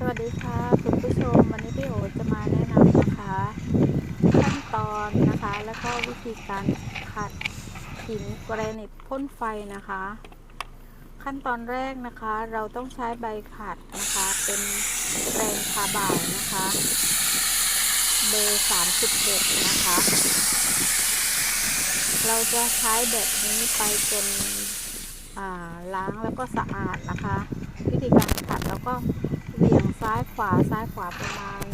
สวัสดีค่ะคุณผู้ชมวันนี้พี่โอจะมาแนะนำนะคะ ขั้นตอนนะคะแล้วก็วิธีการขัดหินแกรนิตพ่นไฟนะคะ ขั้นตอนแรกนะคะเราต้องใช้ใบขัดนะคะ เป็นแรงคาบ่ายนะคะเบอร์36นะคะ เราจะใช้แบบนี้ไปจนล้างแล้วก็สะอาดนะคะ วิธีการขัดแล้วก็ ซ้ายขวาซ้ายขวาประมาณ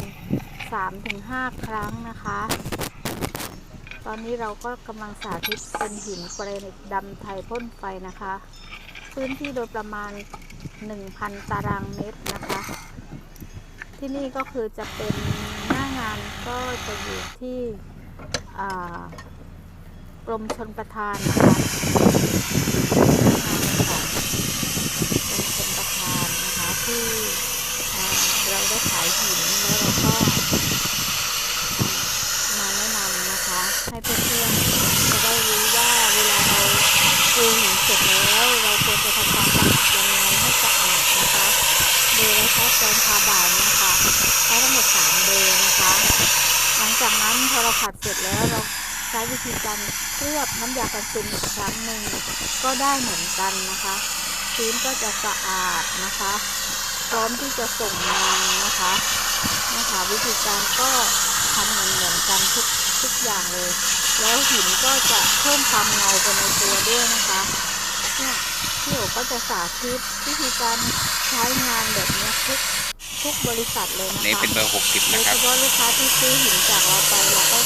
3-5 ครั้งนะคะ ตอนนี้เราก็กำลังสาธิตเป็นหินแกรนิตดำไทยพ่นไฟนะคะ พื้นที่โดยประมาณ 1,000 ตารางเมตรนะคะ ที่นี่ก็คือจะเป็นหน้างานก็จะอยู่ที่กรมชนประทานนะคะหน้างานของกรมชนประทานนะคะที่อ่าเราได้ ขายหินแล้วเราก็มาแนะนำนะคะ ให้เพื่อนๆจะได้รู้ว่าเวลาเราปูหินเสร็จแล้ว เราควรจะทำความสะอาดยังไงให้สะอาดนะคะเบอร์เราใช้แปรงทาบายนี่ยค่ะใช้ทั้งหมด3เบอร์นะคะ หลังจากนั้นพอเราขัดเสร็จแล้วเราใช้วิธีการเคลือบน้ำยากันซึมอีกครั้งหนึ่งก็ได้เหมือนกันนะคะพื้นก็จะสะอาดนะคะ พร้อมที่จะส่งงานนะคะนะคะวิธีการก็ทำเหมือนเหมือนกันทุกทุกอย่างเลย แล้วหินก็จะเพิ่มความเงาไปในตัวด้วยนะคะเนี่ยพี่โอก็จะสาธิตวิธีการใช้งานแบบเนี้ยทุกทุกบริษัทเลยนะคะนี่เป็นเบอร์60โดนะยคเฉรับพาะลูกค้าที่ซื้อหินจากเราไปเราก็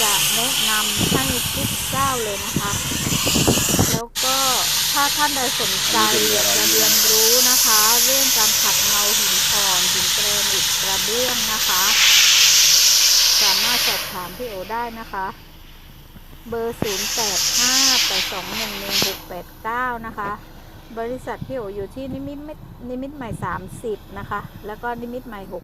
จะแนะนำให้ทุกเจ้าเลยนะคะ แล้วก็ถ้า ท่านใดสนใจอยากจะเรียนรู้นะคะ เรื่องการขัดเงาหินอ่อนหินแกรนิตกระเบื้องนะคะ สามารถสอบถามพี่โอได้นะคะ เบอร์ 0 8 5 8 2 1 1 6 8 9 นะคะ บริษัทพี่โออยู่ที่นิมิตรนิมิตรใหม่ 30 นะคะ แล้วก็นิมิตรใหม่ 6